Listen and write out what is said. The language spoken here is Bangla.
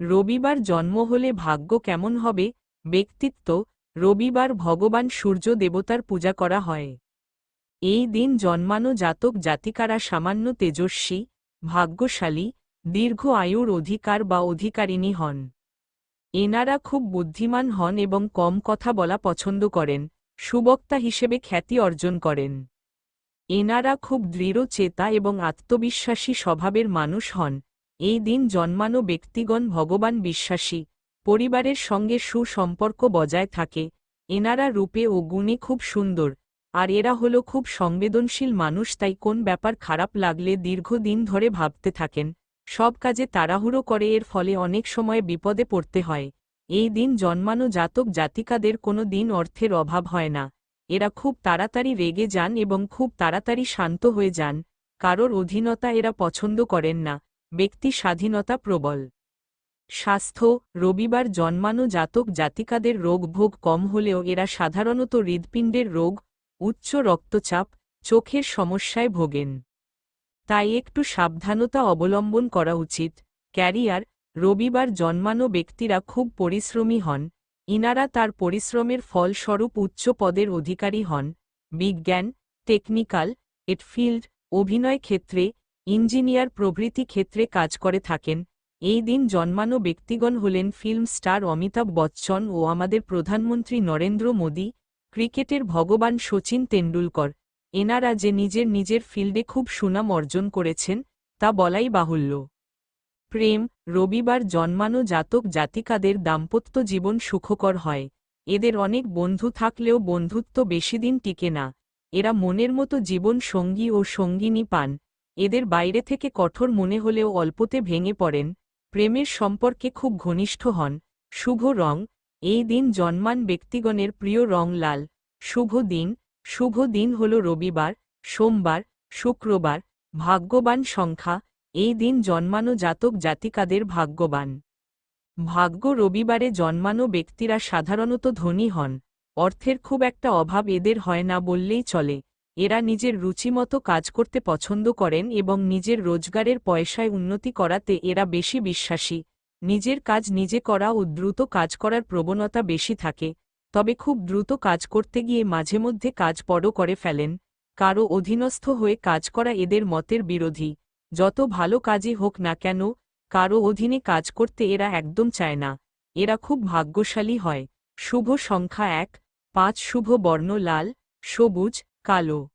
রবিবার জন্ম হলে ভাগ্য কেমন হবে? ব্যক্তিত্ব, রবিবার ভগবান সূর্য দেবতার পূজা করা হয়। এই দিন জন্মানো জাতক জাতিকারা সামান্য তেজস্বী, ভাগ্যশালী, দীর্ঘ আয়ুর অধিকার বা অধিকারিণী হন। এনারা খুব বুদ্ধিমান হন এবং কম কথা বলা পছন্দ করেন, সুবক্তা হিসেবে খ্যাতি অর্জন করেন। এনারা খুব দৃঢ় চেতা এবং আত্মবিশ্বাসী স্বভাবের মানুষ হন এই দিন জন্মানো ব্যক্তিগণ ভগবান বিশ্বাসী, পরিবারের সঙ্গে সুসম্পর্ক বজায় থাকে, এনারা রূপে ও গুণে খুব সুন্দর, আর এরা হল খুব সংবেদনশীল মানুষ তাই কোন ব্যাপার খারাপ লাগলে দীর্ঘদিন ধরে ভাবতে থাকেন, সব কাজে তাড়াহুড়ো করে এর ফলে অনেক সময় বিপদে পড়তে হয়, এই দিন জন্মানো জাতক জাতিকাদের কোনো দিন অর্থের অভাব হয় না, এরা খুব তাড়াতাড়ি রেগে যান এবং খুব তাড়াতাড়ি শান্ত হয়ে যান, কারোর অধীনতা এরা পছন্দ করেন না ব্যক্তি স্বাধীনতা প্রবল। স্বাস্থ্য, রবিবার জন্মানো জাতক জাতিকাদের রোগভোগ কম হলেও এরা সাধারণত হৃদপিণ্ডের রোগ, উচ্চ রক্তচাপ, চোখের সমস্যায় ভোগেন। তাই একটু সাবধানতা অবলম্বন করা উচিত। ক্যারিয়ার, রবিবার জন্মানো ব্যক্তিরা খুব পরিশ্রমী হন। ইনারা তার পরিশ্রমের ফলস্বরূপ উচ্চ পদের অধিকারী হন। বিজ্ঞান, টেকনিক্যাল এটফিল্ড অভিনয় ক্ষেত্রে ইঞ্জিনিয়ার প্রভৃতি ক্ষেত্রে কাজ করে থাকেন। এই দিন জন্মানো ব্যক্তিগণ হলেন ফিল্ম স্টার অমিতাভ বচ্চন ও আমাদের প্রধানমন্ত্রী নরেন্দ্র মোদী, ক্রিকেটের ভগবান শচীন তেন্ডুলকর। এনারা যে নিজের নিজের ফিল্ডে খুব সুনাম অর্জন করেছেন, তা বলাই বাহুল্য। প্রেম, রবিবার জন্মানো জাতক জাতিকাদের দাম্পত্য জীবন সুখকর হয়। এদের অনেক বন্ধু থাকলেও বন্ধুত্ব বেশিদিন টিকে না। এরা মনের মতো জীবন সঙ্গী ও সঙ্গিনী পান। এদের বাইরে থেকে কঠোর মনে হলেও অল্পতে ভেঙে পড়েন, প্রেমের সম্পর্কে খুব ঘনিষ্ঠ হন। শুভ রং, এই দিন জন্মান ব্যক্তিগণের প্রিয় রং লাল। শুভ দিন শুভ দিন হল রবিবার, সোমবার, শুক্রবার, ভাগ্যবান সংখ্যা, এই দিন জন্মানো জাতক জাতিকাদের ভাগ্যবান। ভাগ্য রবিবারে জন্মানো ব্যক্তিরা সাধারণত ধনী হন, অর্থের খুব একটা অভাব এদের হয় না বললেই চলে। এরা নিজের রুচিমতো কাজ করতে পছন্দ করেন এবং নিজের রোজগারের পয়সায় উন্নতি করাতে এরা বেশি বিশ্বাসী। নিজের কাজ নিজে করা ও দ্রুত কাজ করার প্রবণতা বেশি থাকে, তবে খুব দ্রুত কাজ করতে গিয়ে মাঝে মধ্যে কাজ পড়ো করে ফেলেন। কারও অধীনস্থ হয়ে কাজ করা এদের মতের বিরোধী। যত ভালো কাজই হোক না কেন কারও অধীনে কাজ করতে এরা একদম চায় না। এরা খুব ভাগ্যশালী হয়। শুভ সংখ্যা এক, পাঁচ শুভ বর্ণ লাল, সবুজ calhou.